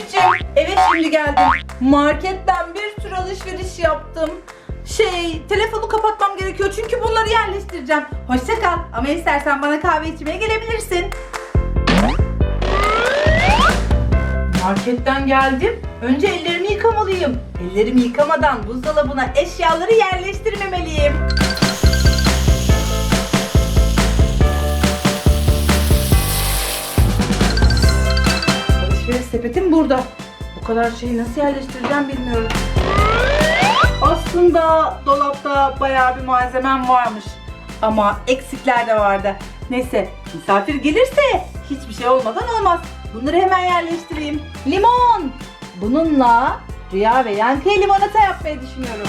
Elifciğim eve şimdi geldim. Marketten bir sürü alışveriş yaptım. Şey telefonu kapatmam gerekiyor çünkü bunları yerleştireceğim. Hoşça kal ama istersen bana kahve içmeye gelebilirsin. Marketten geldim. Önce ellerimi yıkamalıyım. Ellerimi yıkamadan buzdolabına eşyaları yerleştirmemeliyim. Alışveriş sepetim burada. Bu kadar şeyi nasıl yerleştireceğim bilmiyorum. Aslında dolapta bayağı bir malzemem varmış. Ama eksikler de vardı. Neyse misafir gelirse hiçbir şey olmadan olmaz. Bunları hemen yerleştireyim. Limon. Bununla Rüya ve Yankı'ya limonata yapmayı düşünüyorum.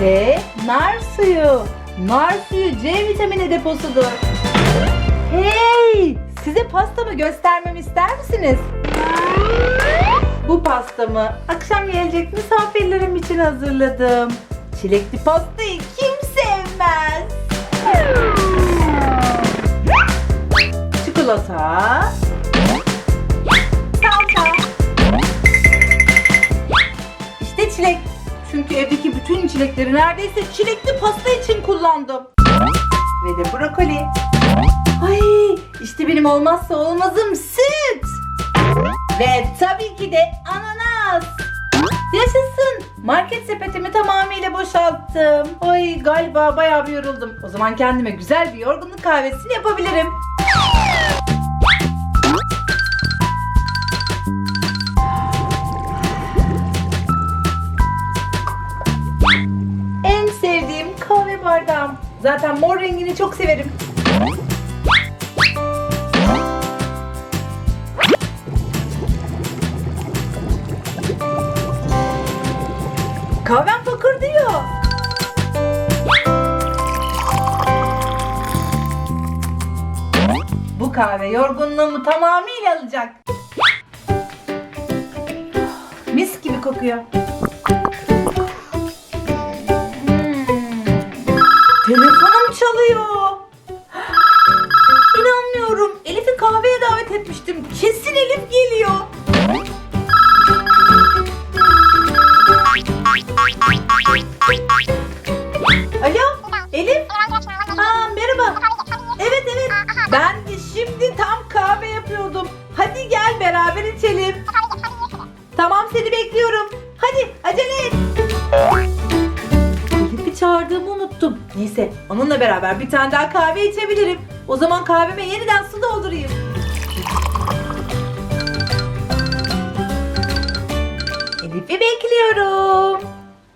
Ve nar suyu. Nar suyu C vitamini deposudur. Hey! Size pastamı göstermemi ister misiniz? Bu pastamı akşam gelecek misafirlerim için hazırladım. Çilekli pastayı kim sevmez? Çikolata. Salça. İşte çilek. Çünkü evdeki bütün çilekleri neredeyse çilekli pasta için kullandım. Ve de brokoli. Ay işte benim olmazsa olmazım süt. Ve tabii ki de ananas. Yaşasın. Market sepetimi tamamıyla boşalttım. Ay galiba bayağı bir yoruldum. O zaman kendime güzel bir yorgunluk kahvesini yapabilirim. En sevdiğim kahve bardağım. Zaten mor rengini çok severim. Kahvem fakir diyor. Bu kahve yorgunluğumu tamamıyla alacak. Mis gibi kokuyor. Hmm. Telefonum çalıyor. İnanmıyorum. Elif'i kahveye davet etmiştim. Kesin Elif geliyor. Ben de şimdi tam kahve yapıyordum. Hadi gel beraber içelim. Tamam seni bekliyorum. Hadi acele et. Elif'i çağırdığımı unuttum. Neyse onunla beraber bir tane daha kahve içebilirim. O zaman kahveme yeniden su doldurayım.